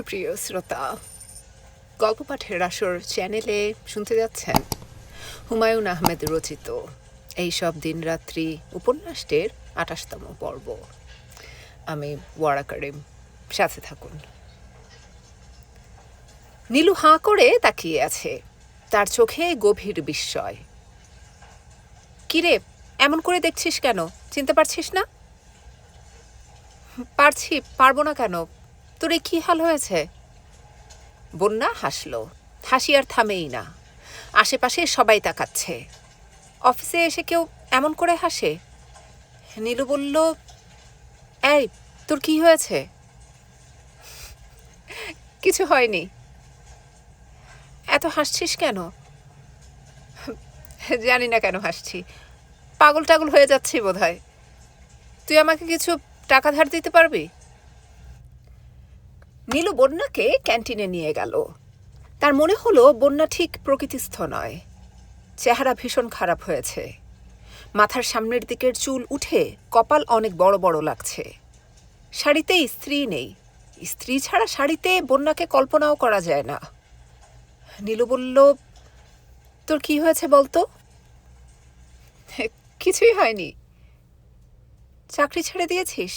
সুপ্রিয় শ্রোতা গল্প পাঠের আসর চ্যানেলে শুনতে যাচ্ছেন হুমায়ুন আহমেদ রচিত এই সব দিনরাত্রি উপন্যাসটির আঠাশতম পর্ব। আমি ওয়ারা করিম, সাথে থাকুন। নীলু হাঁ করে তাকিয়ে আছে, তার চোখে গভীর বিস্ময়। কিরে, এমন করে দেখছিস কেন? চিনতে পারছিস না? পারছি, পারব না কেন? তোর এই কি হাল হয়েছে? বন্যা হাসলো। হাসি আর থামেই না। আশেপাশে সবাই তাকাচ্ছে। অফিসে এসে কেউ এমন করে হাসে? নীলু বলল, এই, তোর কি হয়েছে? কিছু হয়নি। এত হাসছিস কেন? জানি না কেন হাসছি। পাগল টাগল হয়ে যাচ্ছি বোধহয়। তুই আমাকে কিছু টাকা ধার দিতে পারবি? নীলু বন্যাকে ক্যান্টিনে নিয়ে গেল। তার মনে হলো বন্যা ঠিক প্রকৃতিস্থ নয়। চেহারা ভীষণ খারাপ হয়েছে। মাথার সামনের দিকের চুল উঠে কপাল অনেক বড় বড় লাগছে। শাড়িতে স্ত্রী নেই। স্ত্রী ছাড়া শাড়িতে বন্যাকে কল্পনাও করা যায় না। নীলু বলল, তোর কি হয়েছে বলতো? কিছুই হয়নি। চাকরি ছেড়ে দিয়েছিস?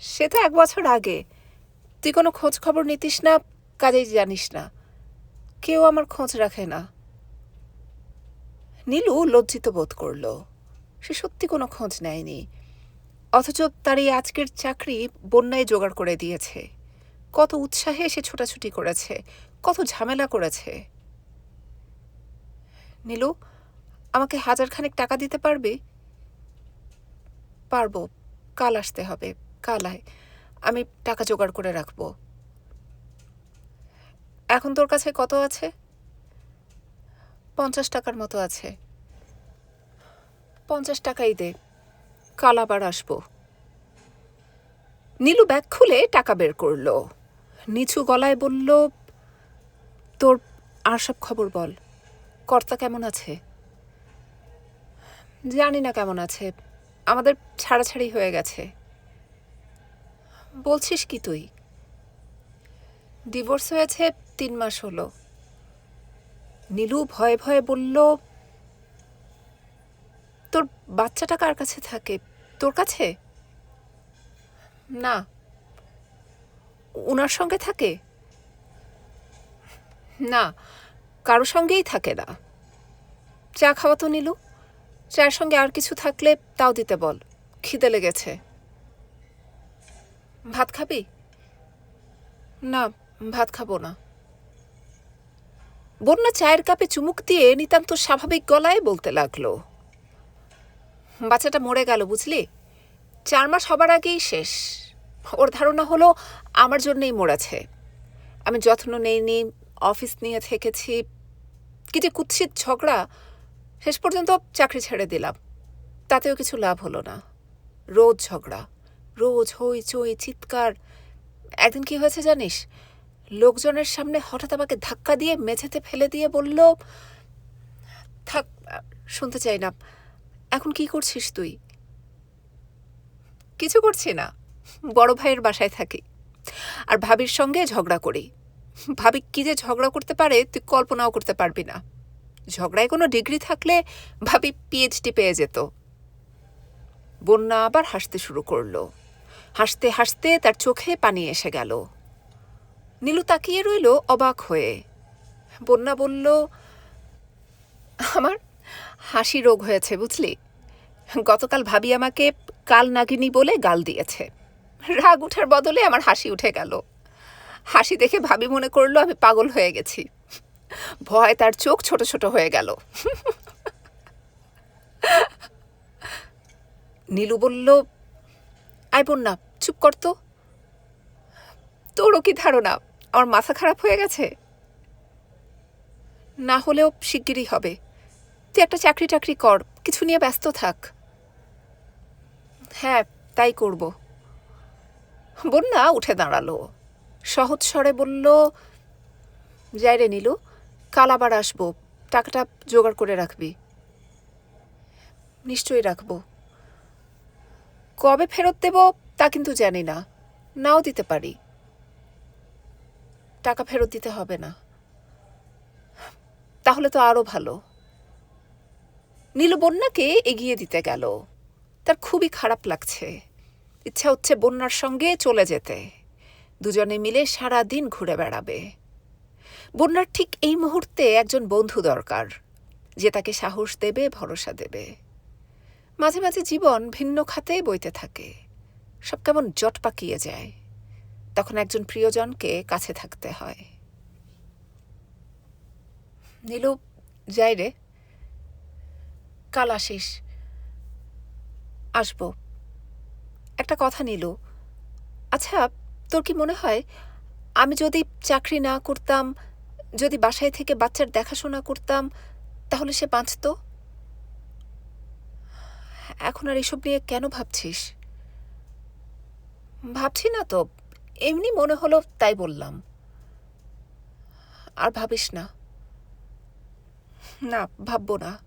সে তো এক বছর আগে। তুই কোনো খোঁজ খবর নিতিস না, কাজেই জানিস না। কেউ আমার খোঁজ রাখে না। নীলু লজ্জিত বোধ করল, সে সত্যি কোনো খোঁজ নেয়নি, অথচ তার এই আজকের চাকরি বন্যায় জোগাড় করে দিয়েছে। কত উৎসাহে সে ছোটাছুটি করেছে, কত ঝামেলা করেছে। নীলু, আমাকে হাজার খানেক টাকা দিতে পারবি? পারব, কাল আসতে হবে, কাল আয়। আমি টাকা জোগাড় করে রাখব। এখন তোর কাছে কত আছে? পঞ্চাশ টাকার মতো আছে। পঞ্চাশ টাকাই দে, কাল আবার আসব। নীলু ব্যাগ খুলে টাকা বের করল। নিচু গলায় বলল, তোর আর সব খবর বল, কর্তা কেমন আছে? জানি না কেমন আছে, আমাদের ছাড়াছাড়ি হয়ে গেছে। বলছিস কি তুই? ডিভোর্স হয়েছে তিন মাস হলো। নীলু ভয়ে ভয়ে বলল, তোর বাচ্চাটা কার কাছে থাকে? তোর কাছে? না। ওনার সঙ্গে থাকে? না কারও সঙ্গেই থাকে না। চা খাওয়া তো নীলু? চায়ের সঙ্গে আর কিছু থাকলে তাও দিতে বল। খিদে লেগেছে। ভাত খাবি? না, ভাত খাব না। বন্যা চায়ের কাপে চুমুক দিয়ে নিতান্ত স্বাভাবিক গলায় বলতে লাগল। বাচ্চাটা মরে গেল, বুঝলি? চার মাস হবার আগেই শেষ। ওর ধারণা হলো আমার জন্যই মরেছে। আমি যত্ন নেইনি অফিস নিয়ে থেকেছি। কি যে কুৎসিত ঝগড়া, শেষ পর্যন্ত চাকরি ছেড়ে দিলাম। তাতেও কিছু লাভ হলো না। রোজ ঝগড়া। রোজ হই চই চিৎকার। একদিন কি হয়েছে জানিস? লোকজনের সামনে হঠাৎ আমাকে ধাক্কা দিয়ে মেঝেতে ফেলে দিয়ে বলল, থাক, শুনতে চাই না। এখন কি করছিস তুই? কিছু করছি না। বড় ভাইয়ের বাসায় থাকি। আর ভাবির সঙ্গে ঝগড়া করি। ভাবি কি যে ঝগড়া করতে পারে, তুই কল্পনাও করতে পারবি না। ঝগড়ায় কোনো ডিগ্রি থাকলে ভাবি পিএইচডি পেয়ে যেত। বন্যা আবার হাসতে শুরু করল। হাসতে হাসতে তার চোখে পানি এসে গেল। নীলু তাকিয়ে রইল অবাক হয়ে। বন্যা বলল, আমার হাসি রোগ হয়েছে, বুঝলি? গতকাল ভাবি আমাকে কাল নাগিনী বলে গাল দিয়েছে। রাগ উঠার বদলে আমার হাসি উঠে গেল। হাসি দেখে ভাবি মনে করল, আমি পাগল হয়ে গেছি। ভয় তার চোখ ছোট ছোট হয়ে গেল। নীলু বলল, আয় বন্যা চুপ কর তো। তোরও কি ধারণা? আমার মাথা খারাপ হয়ে গেছে? না হলেও শিগগিরই হবে। তুই একটা চাকরি টাকরি কর, কিছু নিয়ে ব্যস্ত থাক। হ্যাঁ তাই করব। বন্যা উঠে দাঁড়াল। সহজ স্বরে বলল, যাই রে নীলু, কাল আবার আসব। টাকাটা জোগাড় করে রাখবি। নিশ্চয়ই রাখব। কবে ফেরত দেব? তা কিন্তু জানি না। নাও দিতে পারি। টাকা ফেরত দিতে হবে না। তাহলে তো আরও ভালো। নীলু বন্যাকে এগিয়ে দিতে গেল। তার খুবই খারাপ লাগছে। ইচ্ছা হচ্ছে বন্যার সঙ্গে চলে যেতে। দুজনে মিলে সারা দিন ঘুরে বেড়াবে। বন্যার ঠিক এই মুহূর্তে একজন বন্ধু দরকার, যে তাকে সাহস দেবে, ভরসা দেবে। মাঝে মাঝে জীবন ভিন্ন খাতে বইতে থাকে। সব কেমন জট পাকিয়ে যায়। তখন একজন প্রিয়জনকে কাছে থাকতে হয়। নীলু, যাই রে। কাল আসিস। আসব। একটা কথা নীলু। আচ্ছা তোর কি মনে হয়, আমি যদি চাকরি না করতাম, যদি বাসায় থেকে বাচ্চার দেখাশোনা করতাম, তাহলে সে বাঁচত? এখন আর এসব নিয়ে কেন ভাবছিস? ভাবছি না তো, এমনি মনে হলো তাই বললাম। আর ভাবিস না। না, ভাববো না।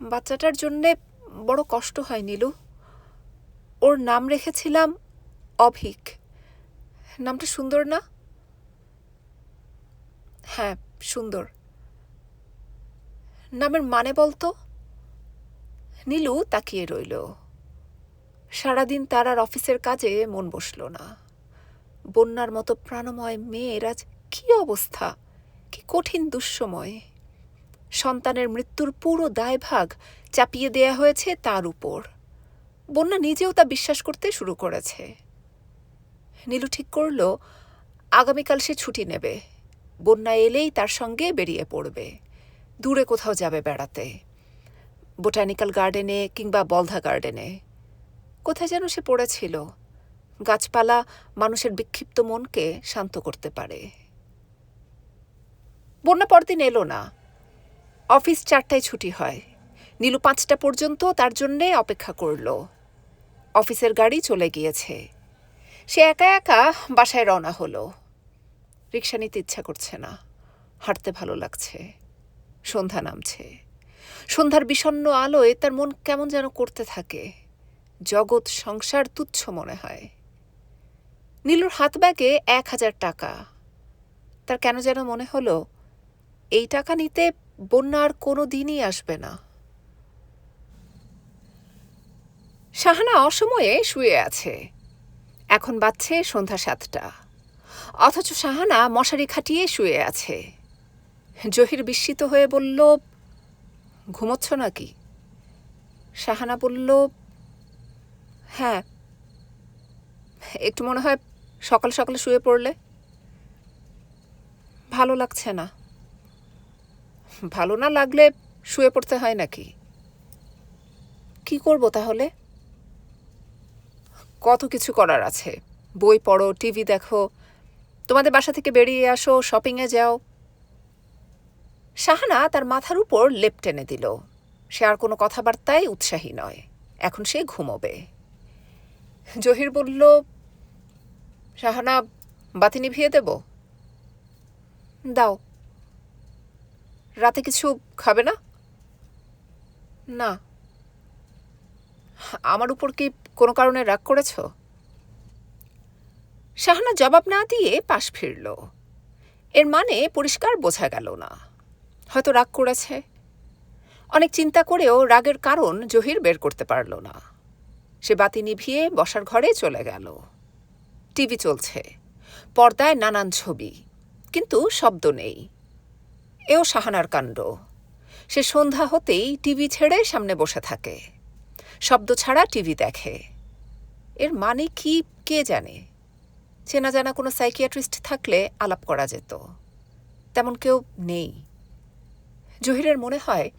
বাচ্চাটার জন্যে বড় কষ্ট হয় নীলু। ওর নাম রেখেছিলাম অভিক। নামটা সুন্দর না? হ্যাঁ সুন্দর। নামের মানে বলতো? নীলু তাকিয়ে রইল। সারাদিন তার আর অফিসের কাজে মন বসল না। বন্যার মতো প্রাণময় মেয়ের আজ কি অবস্থা? কি কঠিন দুঃসময়। সন্তানের মৃত্যুর পুরো দায়ভাগ চাপিয়ে দেয়া হয়েছে তার উপর। বন্যা নিজেও তা বিশ্বাস করতে শুরু করেছে। নীলু ঠিক করল, আগামীকাল সে ছুটি নেবে। বন্যা এলেই তার সঙ্গে বেরিয়ে পড়বে। দূরে কোথাও যাবে বেড়াতে। বোটানিক্যাল গার্ডেনে কিংবা বলধা গার্ডেনে। কোথায় যেন সে পড়েছিল। গাছপালা মানুষের বিক্ষিপ্ত মনকে শান্ত করতে পারে। বন্যা পরদিন এলো না। অফিস চারটায় ছুটি হয়। নীলু পাঁচটা পর্যন্ত তার জন্যে অপেক্ষা করল। অফিসের গাড়ি চলে গিয়েছে। সে একা একা বাসায় রওনা হলো। রিক্সা নিতে ইচ্ছা করছে না। হাঁটতে ভালো লাগছে। সন্ধ্যা নামছে। সন্ধ্যার বিষণ্ণ আলোয় তার মন কেমন যেন করতে থাকে। জগৎ সংসার তুচ্ছ মনে হয়। নীলুর হাত ব্যাগে এক হাজার টাকা। তার কেন যেন মনে হলো, এই টাকা নিতে বন্যা আর কোনো দিনই আসবে না। শাহানা অসময়ে শুয়ে আছে। এখন বাজছে সন্ধ্যা সাতটা। অথচ শাহানা মশারি খাটিয়ে শুয়ে আছে। জহির বিস্মিত হয়ে বলল, ঘুমোচ্ছ নাকি? শাহানা বলল হ্যাঁ। একটু মনে হয় সকাল সকালে শুয়ে পড়লে ভালো লাগছে না। ভালো না লাগলে শুয়ে পড়তে হয় নাকি? কি করব তাহলে? কত কিছু করার আছে। বই পড়ো, টিভি দেখো, তোমাদের বাসা থেকে বেরিয়ে আসো শপিংয়ে যাও। শাহানা তার মাথার উপর লেপ টেনে দিল। সে আর কোনো কথাবার্তায় উৎসাহী নয়। এখন সে ঘুমোবে। জহির বলল, শাহানা, বাতি নিভিয়ে দেব? দাও। রাতে কিছু খাবে না? না। আমার উপর কি কোনো কারণে রাগ করেছ? শাহানা জবাব না দিয়ে পাশ ফিরল। এর মানে পরিষ্কার বোঝা গেল না। হয়তো রাগ করেছে। অনেক চিন্তা করেও রাগের কারণ জহির বের করতে পারল না। সে বাতি নিভিয়ে বসার ঘরে চলে গেল। টিভি চলছে। পর্দায় নানান ছবি। কিন্তু শব্দ নেই। এও সাহানার কাণ্ড। সে সন্ধ্যা হতেই টিভি ছেড়ে সামনে বসে থাকে। শব্দ ছাড়া টিভি দেখে। এর মানে কি, কে জানে? চেনা জানা কোনো সাইকিয়াট্রিস্ট থাকলে আলাপ করা যেত। তেমন কেউ নেই। জহিরের মনে হয়,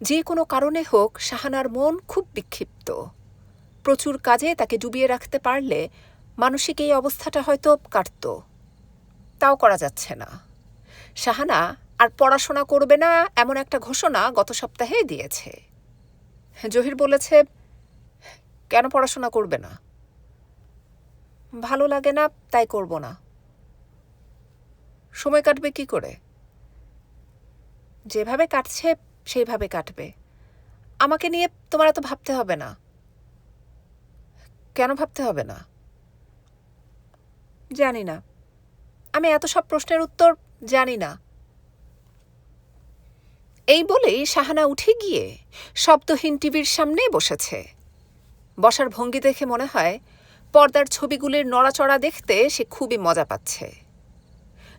যে কোনো কারণে হোক শাহানার মন খুব বিক্ষিপ্ত। প্রচুর কাজে তাকে ডুবিয়ে রাখতে পারলে মানসিক এই অবস্থাটা হয়তো কাটত। তাও করা যাচ্ছে না। শাহানা আর পড়াশোনা করবে না এমন একটা ঘোষণা গত সপ্তাহে দিয়েছে। জহির বলেছে, কেন পড়াশোনা করবে না? ভালো লাগে না, তাই করব না। সময় কাটবে কি করে? যেভাবে কাটছে, সেইভাবে কাটবে। আমাকে নিয়ে তোমার এত ভাবতে হবে না। কেন ভাবতে হবে না? জানি না। আমি এত সব প্রশ্নের উত্তর জানি না। এই বলেই শাহানা উঠে গিয়ে শব্দহীন টিভির সামনে বসেছে। বসার ভঙ্গি দেখে মনে হয় পর্দার ছবিগুলির নড়াচড়া দেখতে সে খুবই মজা পাচ্ছে।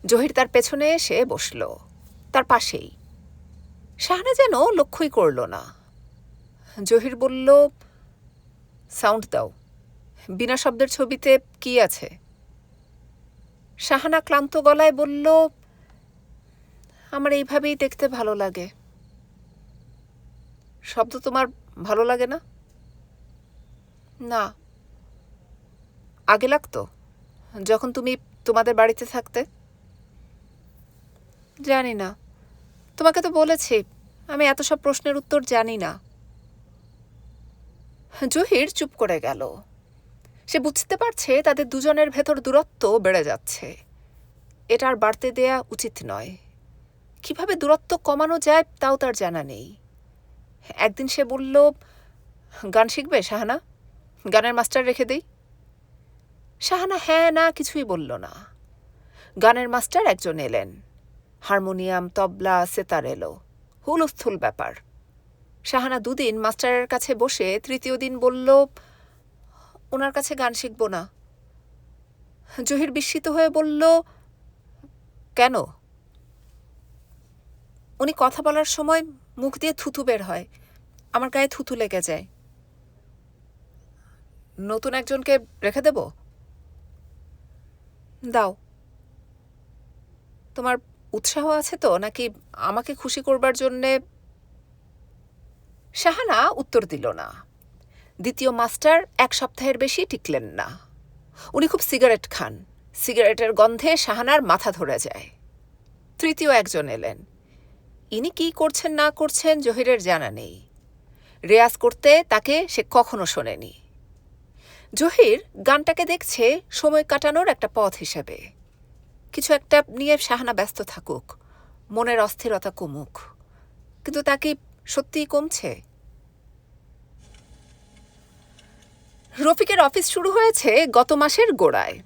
জহির তার পেছনে এসে বসল, তার পাশেই। শাহানা যেন লক্ষ্যই করল না। জহির বলল, সাউন্ড দাও। বিনা শব্দের ছবিতে কি আছে? শাহানা ক্লান্ত গলায় বলল, আমার এইভাবেই দেখতে ভালো লাগে। শব্দ তোমার ভালো লাগে না? না। আগে লাগতো, যখন তুমি তোমাদের বাড়িতে থাকতে? জানি না। তোমাকে তো বলেছি, আমি এত সব প্রশ্নের উত্তর জানি না। জহির চুপ করে গেল। সে বুঝতে পারছে তাদের দুজনের ভেতর দূরত্ব বেড়ে যাচ্ছে। এটা আর বাড়তে দেয়া উচিত নয়। কীভাবে দূরত্ব কমানো যায় তাও তার জানা নেই। একদিন সে বলল, গান শিখবে, শাহানা? গানের মাস্টার রেখে দেই? শাহানা হ্যাঁ না কিছুই বলল না। গানের মাস্টার একজন এলেন। হারমোনিয়াম, তবলা, সেতার এলো। হুলস্থুল ব্যাপার। শাহানা দুদিন মাস্টারের কাছে বসে তৃতীয় দিন বলল ওনার কাছে গান শিখব না। জহির বিস্মিত হয়ে বলল, কেন? উনি কথা বলার সময় মুখ দিয়ে থুথু বের হয়, আমার গায়ে থুথু লেগে যায়। নতুন একজনকে রেখে দেব? দাও। তোমার উৎসাহ আছে তো, নাকি আমাকে খুশি করবার জন্যে? শাহানা উত্তর দিল না। দ্বিতীয় মাস্টার এক সপ্তাহের বেশি টিকলেন না। উনি খুব সিগারেট খান। সিগারেটের গন্ধে শাহানার মাথা ধরে যায়। তৃতীয় একজন এলেন। ইনি কি করছেন না করছেন জহিরের জানা নেই। রেয়াজ করতে তাকে সে কখনো শোনেনি। জহির গানটাকে দেখছে সময় কাটানোর একটা পথ হিসেবে। কিছু একটা নিয়ে শাহানা ব্যস্ত থাকুক। মনের অস্থিরতা কমুক। কিন্তু তা কি সত্যিই কমছে? রফিকের অফিস শুরু হয়েছে গত মাসের গোড়ায়।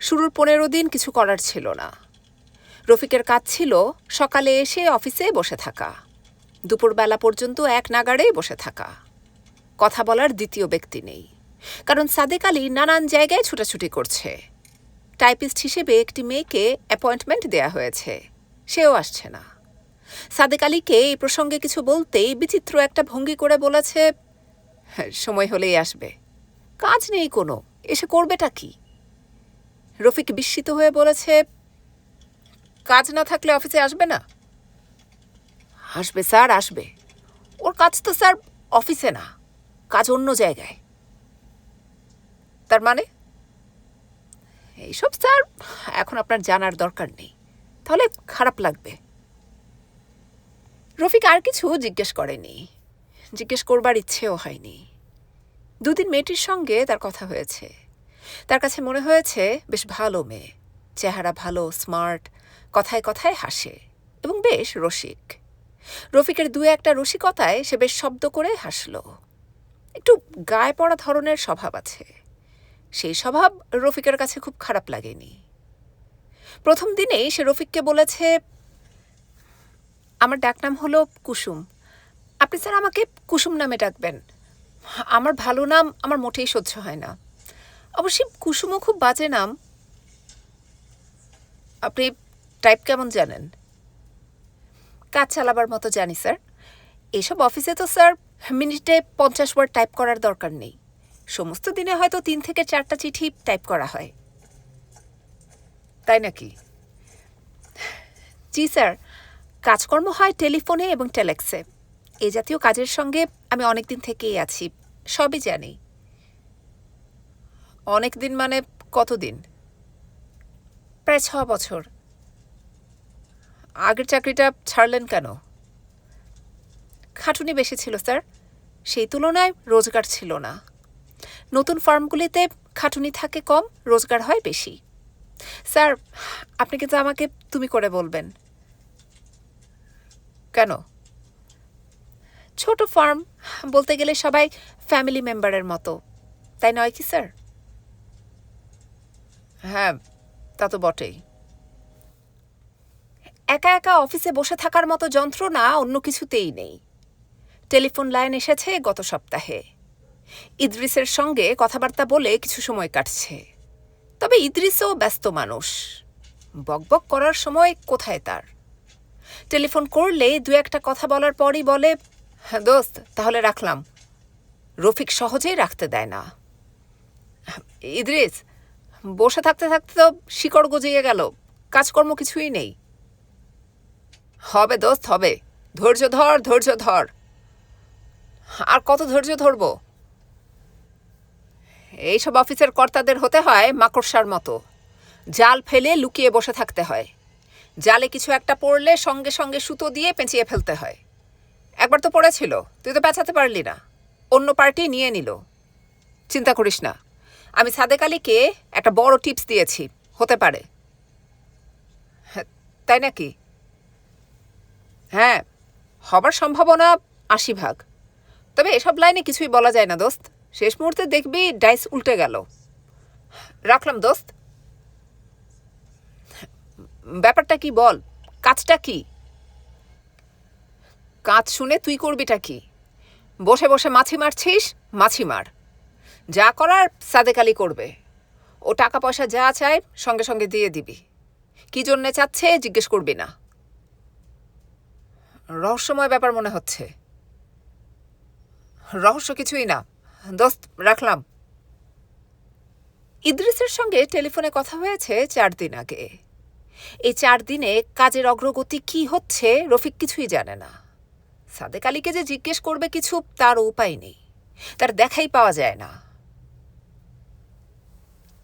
শুরুর পনেরো দিন কিছু করার ছিল না। রফিকের কাজ ছিল সকালে এসে অফিসে বসে থাকা। দুপুরবেলা পর্যন্ত এক নাগাড়ে বসে থাকা। কথা বলার দ্বিতীয় ব্যক্তি নেই। কারণ সাদেক আলী নানান জায়গায় ছুটাছুটি করছে। টাইপিস্ট হিসেবে একটি মেয়েকে অ্যাপয়েন্টমেন্ট দেয়া হয়েছে। সেও আসছে না। সাদেক আলীকে এই প্রসঙ্গে কিছু বলতেই বিচিত্র একটা ভঙ্গি করে বলেছে "হ্যাঁ, সময় হলেই আসবে। কাজ নেই কোনো। এসে করবেটা কি? রফিক বিস্মিত হয়ে বলেছে, কাজ না থাকলে অফিসে আসবে না? আসবে স্যার, আসবে। ওর কাজ তো স্যার অফিসে না, কাজ অন্য জায়গায়। তার মানে? এইসব স্যার, এখন আপনার জানার দরকার নেই। তাহলে খারাপ লাগবে। রফিক আর কিছু জিজ্ঞেস করেনি। জিজ্ঞেস করবার ইচ্ছেও হয়নি। দুদিন মেয়েটির সঙ্গে তার কথা হয়েছে। তার কাছে মনে হয়েছে, বেশ ভালো মেয়ে। চেহারা ভালো, স্মার্ট, কথায় কথায় হাসে এবং বেশ রসিক। রফিকের দু একটা রসিকতায় সে বেশ শব্দ করে হাসল। একটু গায়ে পড়া ধরনের স্বভাব আছে। সেই স্বভাব রফিকের কাছে খুব খারাপ লাগেনি। প্রথম দিনেই সে রফিককে বলেছে, আমার ডাকনাম হলো কুসুম। আপনি স্যার আমাকে কুসুম নামে ডাকবেন। আমার ভালো নাম আমার মোটেই সহ্য হয় না। অবশ্যই কুসুমও খুব বাজে নাম। আপনি টাইপ কেমন জানেন? কাজ চালাবার মতো জানি স্যার এসব অফিসে তো স্যার মিনিটে পঞ্চাশ ওয়ার্ড টাইপ করার দরকার নেই। সমস্ত দিনে হয়তো তিন থেকে চারটা চিঠি টাইপ করা হয়। তাই নাকি? জি স্যার কাজকর্ম হয় টেলিফোনে এবং টেলেক্সে এই জাতীয় কাজের সঙ্গে আমি অনেক দিন থেকেই আছি, সবই জানি। অনেক দিন মানে কতদিন? প্রায় ছ বছর। আগের চাকরিটা ছাড়লেন কেন? খাটুনি বেশি ছিল, স্যার। সেই তুলনায় রোজগার ছিল না। নতুন ফার্মগুলিতে খাটুনি থাকে কম, রোজগার হয় বেশি। স্যার, আপনি কিন্তু আমাকে তুমি করে বলবেন। কেন? ছোট ফার্ম বলতে গেলে সবাই ফ্যামিলি মেম্বারের মতো। তাই নয় কি স্যার হ্যাঁ তা তো বটেই। একা একা অফিসে বসে থাকার মতো যন্ত্রণা অন্য কিছুতেই নেই। টেলিফোন লাইন এসেছে গত সপ্তাহে। ইদ্রিসের সঙ্গে কথাবার্তা বলে কিছু সময় কাটছে। তবে ইদ্রিসও ব্যস্ত মানুষ। বকবক করার সময় কোথায় তার? টেলিফোন করলে দু একটা কথা বলার পরই বলে "হ্যাঁ, দোস্ত, তাহলে রাখলাম। রফিক সহজেই রাখতে দেয় না। ইদ্রিস, বসে থাকতে থাকতে তো শিকড় গজিয়ে গেল। কাজকর্ম কিছুই নেই। হবে দোস্ত, হবে। ধৈর্য ধর ধৈর্য ধর। আর কত ধৈর্য ধরবো? এইসব অফিসের কর্তাদের হতে হয় মাকড়সার মতো। জাল ফেলে লুকিয়ে বসে থাকতে হয়। জালে কিছু একটা পড়লে সঙ্গে সঙ্গে সুতো দিয়ে পেঁচিয়ে ফেলতে হয়। একবার তো পড়েছিল, তুই তো পেঁচাতে পারলি না। অন্য পার্টি নিয়ে নিল। চিন্তা করিস না, আমি সাদেক আলীকে একটা বড় টিপস দিয়েছি, হতে পারে। তাই নাকি? হ্যাঁ হবার সম্ভাবনা আশি ভাগ। তবে এসব লাইনে কিছুই বলা যায় না, দোস্ত। শেষ মুহূর্তে দেখবি ডাইস উল্টে গেল। রাখলাম, দোস্ত। ব্যাপারটা কি বল, কাজটা কি? কাজ শুনে তুই করবিটা কি? বসে বসে মাছি মারছিস, মাছি মার। যা করার সাদেক আলী করবে। ও টাকা পয়সা যা চায় সঙ্গে সঙ্গে দিয়ে দিবি। কি জন্যে চাচ্ছে জিজ্ঞেস করবি না। রহস্যময় ব্যাপার মনে হচ্ছে। রহস্য কিছুই না। দোস্ত, রাখলাম। ইদ্রিসের সঙ্গে টেলিফোনে কথা হয়েছে চার দিন আগে। এই চার দিনে কাজের অগ্রগতি কি হচ্ছে রফিক কিছুই জানে না। সাদেক আলীকে যে জিজ্ঞেস করবে কিছু তার উপায় নেই। তার দেখাই পাওয়া যায় না।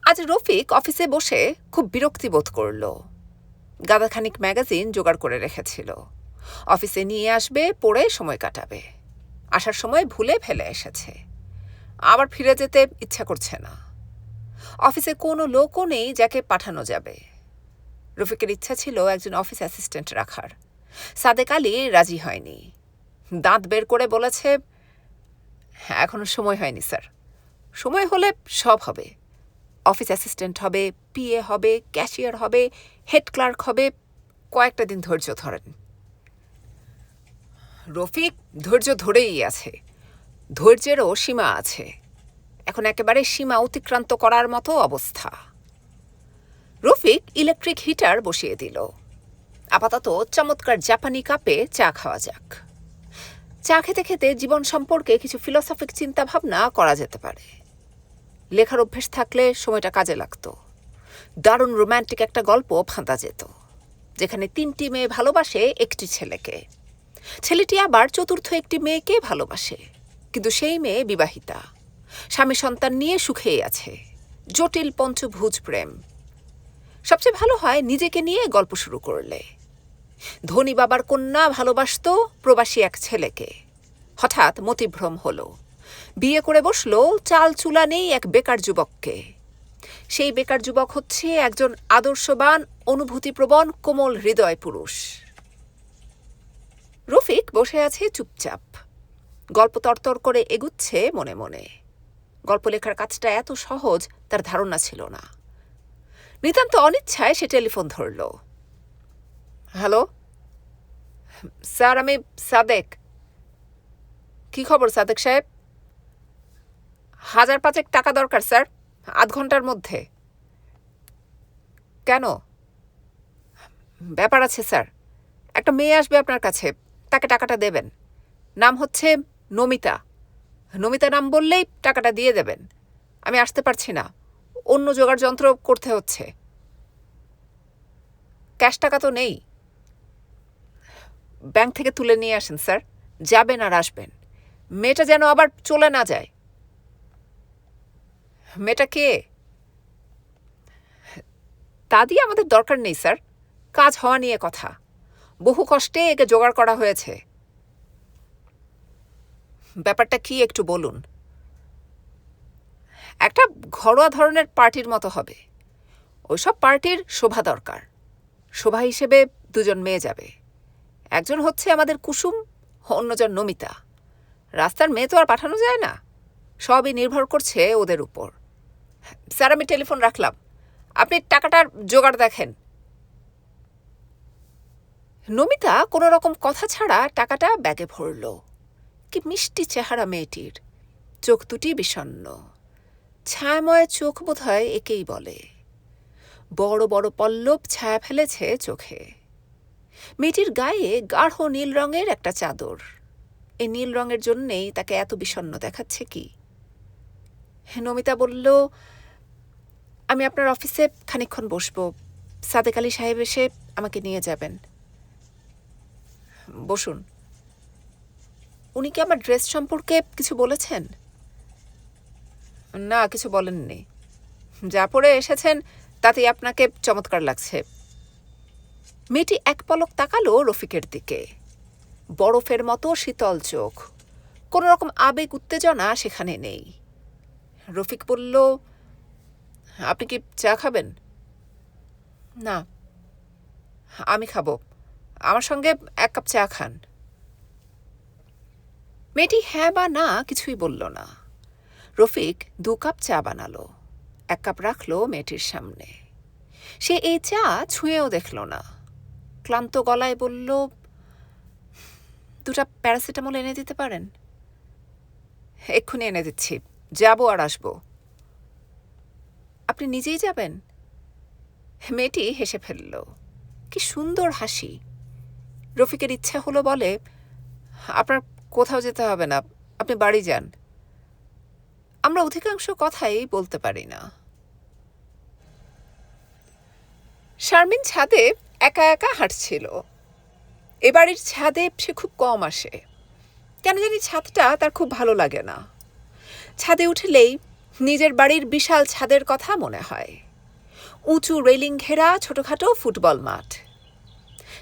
আজ রফিক অফিসে বসে খুব বিরক্তি বোধ করল। গাদাখানিক ম্যাগাজিন জোগাড় করে রেখেছিল। অফিসে নিয়ে আসবে, পড়ে সময় কাটাবে। আসার সময় ভুলে ফেলে এসেছে। আবার ফিরে যেতে ইচ্ছা করছে না। অফিসে কোনো লোকও নেই যাকে পাঠানো যাবে। রফিকের ইচ্ছা ছিল একজন অফিস অ্যাসিস্ট্যান্ট রাখার। সাদেক আলী রাজি হয়নি। দাঁত বের করে বলেছে "হ্যাঁ, এখনও সময় হয়নি স্যার। সময় হলে সব হবে। অফিস অ্যাসিস্ট্যান্ট হবে পিএ হবে ক্যাশিয়ার হবে হেড ক্লার্ক হবে কয়েকটা দিন ধৈর্য ধরেন। রফিক ধৈর্য ধরেই আছে। ধৈর্যেরও সীমা আছে। এখন একেবারে সীমা অতিক্রান্ত করার মতো অবস্থা। রফিক ইলেকট্রিক হিটার বসিয়ে দিল। আপাতত চমৎকার জাপানি কাপে চা খাওয়া যাক। চা খেতে খেতে জীবন সম্পর্কে কিছু ফিলোসফিক চিন্তাভাবনা করা যেতে পারে। লেখার অভ্যেস থাকলে সময়টা কাজে লাগতো। দারুণ রোম্যান্টিক একটা গল্প ফাঁদা যেত, যেখানে তিনটি মেয়ে ভালোবাসে একটি ছেলেকে। ছেলেটি আবার চতুর্থ একটি মেয়েকে ভালোবাসে, কিন্তু সেই মেয়ে বিবাহিতা। স্বামী সন্তান নিয়ে সুখেই আছে, জটিল পঞ্চভুজ প্রেম। সবচেয়ে ভালো হয় নিজেকে নিয়ে গল্প শুরু করলে। ধনী বাবার কন্যা ভালোবাসত প্রবাসী এক ছেলেকে। হঠাৎ মতিভ্রম হলো। বিয়ে করে বসল চাল চুলা নেই এক বেকার যুবককে। সেই বেকার যুবক হচ্ছে একজন আদর্শবান, অনুভূতিপ্রবণ, কোমল হৃদয় পুরুষ। রফিক বসে আছে চুপচাপ। গল্প তরতর করে এগুচ্ছে মনে মনে। গল্প লেখার কাজটা এত সহজ, তার ধারণা ছিল না। নিতান্ত অনিচ্ছায় সে টেলিফোন ধরল। হ্যালো? স্যার, আমি সাদেক। কি খবর সাদেক সাহেব? হাজার পাঁচেক টাকা দরকার, স্যার, আধ ঘণ্টার মধ্যে। কেন? ব্যাপার আছে, স্যার। একটা মেয়ে আসবে আপনার কাছে, তাকে টাকাটা দেবেন। নাম হচ্ছে নমিতা। নমিতা নাম বললেই টাকাটা দিয়ে দেবেন। আমি আসতে পারছি না। অন্য জোগাড় যন্ত্র করতে হচ্ছে। ক্যাশ টাকা তো নেই। ব্যাংক থেকে তুলে নিয়ে আসেন, স্যার। যাবেন আর আসবেন। মেয়েটা যেন আবার চলে না যায়। মেয়েটা কে? তা দিয়ে আমাদের দরকার নেই, স্যার। কাজ হওয়া নিয়ে কথা। বহু কষ্টে একে জোগাড় করা হয়েছে। ব্যাপারটা কি একটু বলুন। একটা ঘরোয়া ধরনের পার্টির মতো হবে। ওইসব পার্টির শোভা দরকার। শোভা হিসেবে দুজন মেয়ে যাবে। একজন হচ্ছে আমাদের কুসুম অন্যজন নমিতা। রাস্তার মেয়ে তো আর পাঠানো যায় না। সবই নির্ভর করছে ওদের উপর। স্যার, আমি টেলিফোন রাখলাম। আপনি টাকাটার জোগাড় দেখেন। নমিতা কোনো রকম কথা ছাড়া টাকাটা ব্যাগে ভরল। কি মিষ্টি চেহারা মেয়েটির। চোখ দুটি বিষণ্ণ। ছায়াময় চোখ বোধহয় একেই বলে। বড় বড় পল্লব ছায়া ফেলেছে চোখে। মেয়েটির গায়ে গাঢ় নীল রঙের একটা চাদর। এই নীল রঙের জন্যেই তাকে এত বিষণ্ণ দেখাচ্ছে কি? নমিতা বলল, আমি আপনার অফিসে খানিকক্ষণ বসবো। সাদেক আলী সাহেব এসে আমাকে নিয়ে যাবেন। বসুন। উনি কি আমার ড্রেস সম্পর্কে কিছু বলেছেন? না, কিছু বলেননি। যা পরে এসেছেন, তাতেই আপনাকে চমৎকার লাগছে। মেয়েটি এক পলক তাকালো রফিকের দিকে। বরফের মতো শীতল চোখ। কোনো রকম আবেগ উত্তেজনা সেখানে নেই। রফিক বলল, আপনি কি চা খাবেন? না, আমি খাব। আমার সঙ্গে এক কাপ চা খান। মেয়েটি হ্যাঁ বা না কিছুই বলল না। রফিক দু কাপ চা বানালো, এক কাপ রাখল মেয়েটির সামনে। সে এই চা ছুঁয়েও দেখল না। ক্লান্ত গলায় বলল, দুটা প্যারাসিটামল এনে দিতে পারেন? এক্ষুনি এনে দিচ্ছি। যাব আর আসব। আপনি নিজেই যাবেন? মেয়েটি হেসে ফেলল, কি সুন্দর হাসি। রফিকের ইচ্ছা হলো বলে, আপনার কোথাও যেতে হবে না, আপনি বাড়ি যান। আমরা অধিকাংশ কথাই বলতে পারি না। শারমিন ছাদে একা একা হাঁটছিল। এ বাড়ির ছাদে সে খুব কম আসে। কেন জানি ছাদটা তার খুব ভালো লাগে না। ছাদে উঠলেই নিজের বাড়ির বিশাল ছাদের কথা মনে হয়। উঁচু রেলিং ঘেরা ছোটোখাটো ফুটবল মাঠ।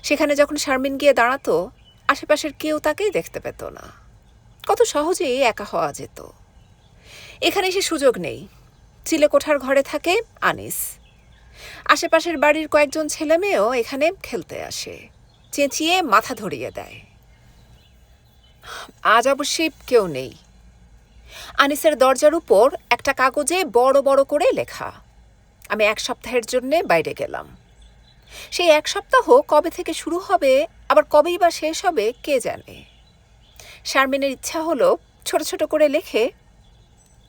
সেখানে যখন শারমিন গিয়ে দাঁড়াতো, আশেপাশের কেউ তাকেই দেখতে পেত না। কত সহজেই একা হওয়া যেত। এখানে সে সুযোগ নেই। চিলেকোঠার ঘরে থাকে আনিস। আশেপাশের বাড়ির কয়েকজন ছেলে মেয়েও এখানে খেলতে আসে। চেঁচিয়ে মাথা ধরিয়ে দেয়। আজ অবশ্যই কেউ নেই। আনিসের দরজার উপর একটা কাগজে বড় বড় করে লেখা, আমি এক সপ্তাহের জন্যে বাইরে গেলাম। সেই এক সপ্তাহ কবে থেকে শুরু হবে, আবার কবেই বা শেষ হবে, কে জানে? শারমিনের ইচ্ছা হলো ছোট ছোট করে লেখে,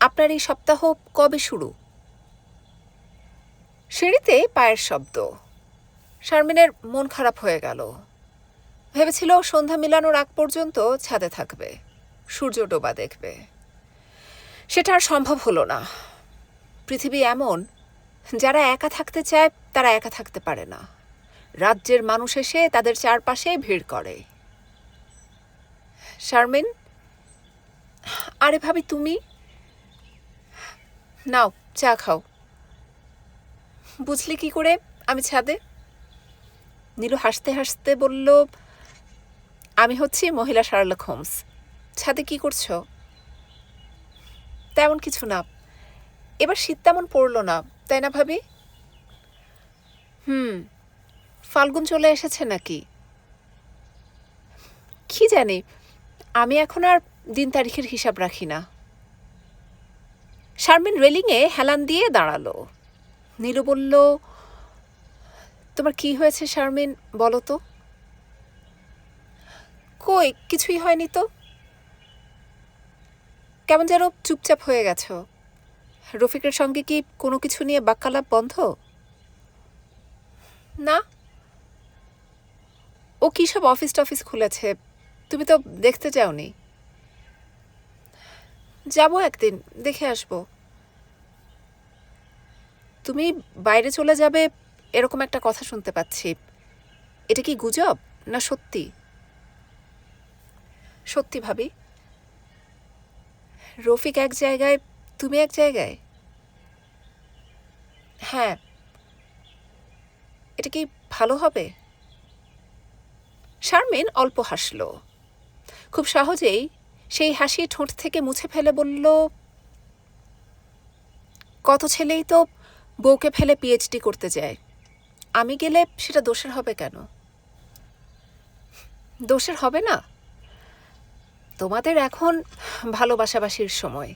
আপনার এই সপ্তাহ কবে শুরু? সিঁড়িতে পায়ের শব্দ। শারমিনের মন খারাপ হয়ে গেল। ভেবেছিল সন্ধ্যা মিলানোর আগ পর্যন্ত ছাদে থাকবে। সূর্য ডোবা দেখবে। সেটা আর সম্ভব হলো না। পৃথিবী এমন, যারা একা থাকতে চায়, তারা একা থাকতে পারে না। রাজ্যের মানুষ এসে তাদের চারপাশে ভিড় করে। শারমিন, আরে ভাবি তুমি? নাও, চা খাও। বুঝলি কি করে? আমি ছাদে। নীলু হাসতে হাসতে বলল, আমি হচ্ছি মহিলা শার্লক হোমস। ছাদে কি করছ? তেমন কিছু না। এবার শীত তেমন পড়ল না, তাই না ভাবি? হুম, ফাল্গুন চলে এসেছে নাকি? কি জানি, আমি এখন আর দিন তারিখের হিসাব রাখি না। শারমিন রেলিংয়ে হেলান দিয়ে দাঁড়াল। নীলু বলল, তোমার কি হয়েছে শারমিন, বলো তো? কই, কিছুই হয়নি তো? কেমন যেন চুপচাপ হয়ে গেছো। রফিকের সঙ্গে কি কোনো কিছু নিয়ে বাক্যালাপ বন্ধ? না। ও কী সব অফিস টফিস খুলেছে? তুমি তো দেখতে যাওনি যাব একদিন, দেখে আসব। তুমি বাইরে চলে যাবে, এরকম একটা কথা শুনতে পাচ্ছি। এটা কি গুজব না সত্যি? সত্যি, ভাবি। রফিক এক জায়গায়, তুমি এক জায়গায়? হ্যাঁ। এটা কি ভালো হবে? শারমিন অল্প হাসল। খুব সহজেই সেই হাসি ঠোঁট থেকে মুছে ফেলে বলল, কত ছেলেই তো বউকে ফেলে পিএইচডি করতে যায়। আমি গেলে সেটা দোষের হবে কেন? দোষের হবে না? তোমাদের এখন ভালোবাসাবাসির সময়।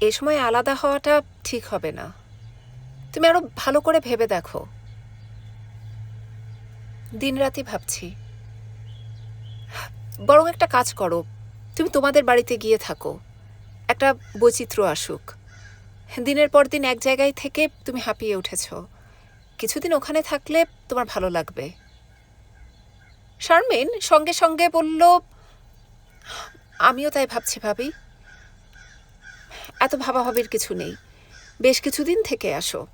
এ সময় আলাদা হওয়াটা ঠিক হবে না। তুমি আরও ভালো করে ভেবে দেখো। দিনরাতে ভাবছি। বরং একটা কাজ করো। তুমি তোমাদের বাড়িতে গিয়ে থাকো। একটা বৈচিত্র্য আসুক। দিনের পর দিন এক জায়গায় থেকে তুমি হাঁপিয়ে উঠেছ। কিছুদিন ওখানে থাকলে তোমার ভালো লাগবে। শারমিন সঙ্গে সঙ্গে বলল, আমিও তাই ভাবছি ভাবি। এত ভাবাভাবির কিছু নেই। বেশ কিছুদিন থেকে আসো।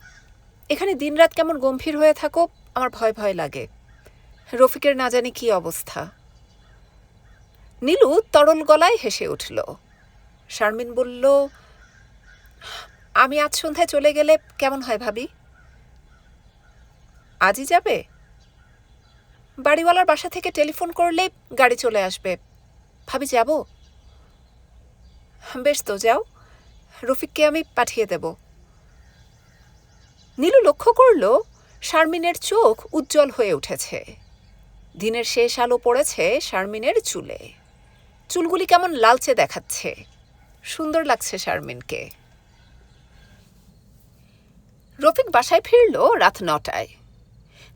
এখানে দিনরাত কেমন গম্ভীর হয়ে থাকো, আমার ভয় ভয় লাগে। রফিকের না জানি কি অবস্থা। নীলু তরল গলায় হেসে উঠল। শারমিন বলল আমি আজ সন্ধ্যায় চলে গেলে কেমন হয় ভাবি? আজই যাবে? বাড়িওয়ালার বাসা থেকে টেলিফোন করলে গাড়ি চলে আসবে। ভাবি, যাব? বেশ তো, যাও। রফিককে আমি পাঠিয়ে দেব। নীলু লক্ষ্য করল, শারমিনের চোখ উজ্জ্বল হয়ে উঠেছে। দিনের শেষ আলো পড়েছে শারমিনের চুলে। চুলগুলি কেমন লালচে দেখাচ্ছে। সুন্দর লাগছে শারমিনকে। রফিক বাসায় ফিরল রাত নটায়।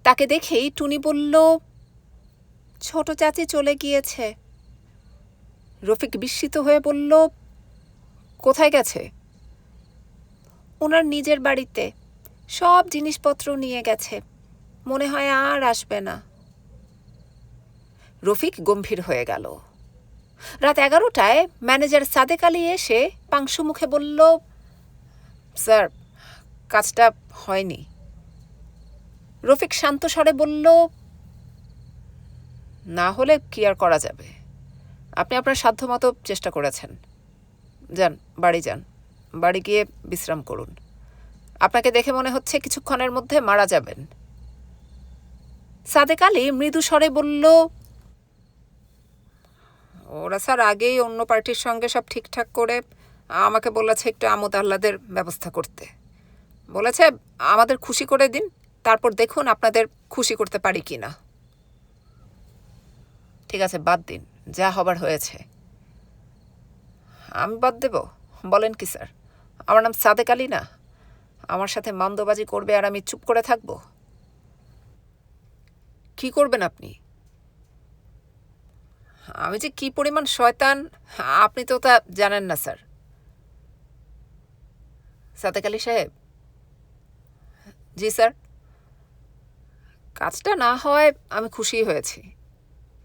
তাকে দেখেই টুনি বলল, ছোট চাচি চলে গিয়েছে। রফিক বিস্মিত হয়ে বলল, কোথায় গেছে? ওনার নিজের বাড়িতে। সব জিনিসপত্র নিয়ে গেছে। মনে হয় আর আসবে না। রফিক গম্ভীর হয়ে গেল। রাত এগারোটায় ম্যানেজার সাদেক আলী এসে পাংশু মুখে বলল, স্যার কাজটা হয়নি। রফিক শান্ত স্বরে বলল, না হলে কি আর করা যাবে? আপনি আপনার সাধ্যমতো চেষ্টা করেছেন। যান, বাড়ি যান। বাড়ি গিয়ে বিশ্রাম করুন। আপনাকে দেখে মনে হচ্ছে কিছুক্ষণের মধ্যে মারা যাবেন। সাদেক আলী মৃদু স্বরে বলল, ওরা স্যার আগেই অন্য পার্টির সঙ্গে সব ঠিকঠাক করে আমাকে বলেছে একটু আমোদ আহ্লাদের ব্যবস্থা করতে। বলেছে, আমাদের খুশি করে দিন, তারপর দেখুন আপনাদের খুশি করতে পারি কি না ঠিক আছে, বাদ দিন, যা হবার হয়েছে। আমি বাদ দেব? বলেন কি, স্যার? আমার নাম সাদেক আলী না? আমার সাথে মন্দবাজি করবে আর আমি চুপ করে থাকব? কি করবেন আপনি? আমি যে কি পরিমাণ শয়তান, আপনি তো তা জানেন না, স্যার। সাদেক আলী সাহেব জি, স্যার। কাজটা না হয় আমি খুশি হয়েছি।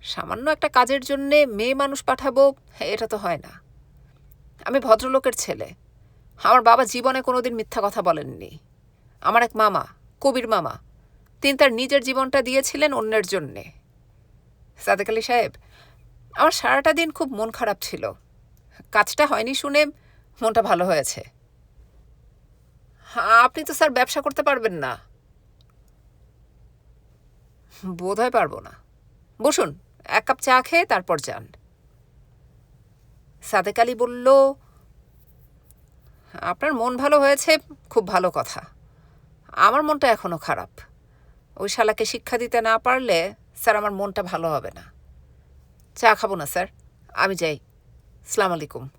সামান্য একটা কাজের জন্যে মেয়ে মানুষ পাঠাবো, এটা তো হয় না। আমি ভদ্রলোকের ছেলে। আমার বাবা জীবনে কোনোদিন মিথ্যা কথা বলেননি। আমার এক মামা, কবির মামা, তিনি তার নিজের জীবনটা দিয়েছিলেন অন্যের জন্যে। সাদেক আলী সাহেব, আমার সারাটা দিন খুব মন খারাপ ছিল। কাজটা হয়নি শুনে মনটা ভালো হয়েছে। আপনি তো স্যার ব্যবসা করতে পারবেন না। বোধ হয় পারব না। বসুন, এক কাপ চা খেয়ে তারপর যান। সাদেক আলী বলল, আপনার মন ভালো হয়েছে, খুব ভালো কথা। আমার মনটা এখনও খারাপ। ওই শালাকে শিক্ষা দিতে না পারলে স্যার আমার মনটা ভালো হবে না। চা খাব না, স্যার। আমি যাই। সালাম আলাইকুম।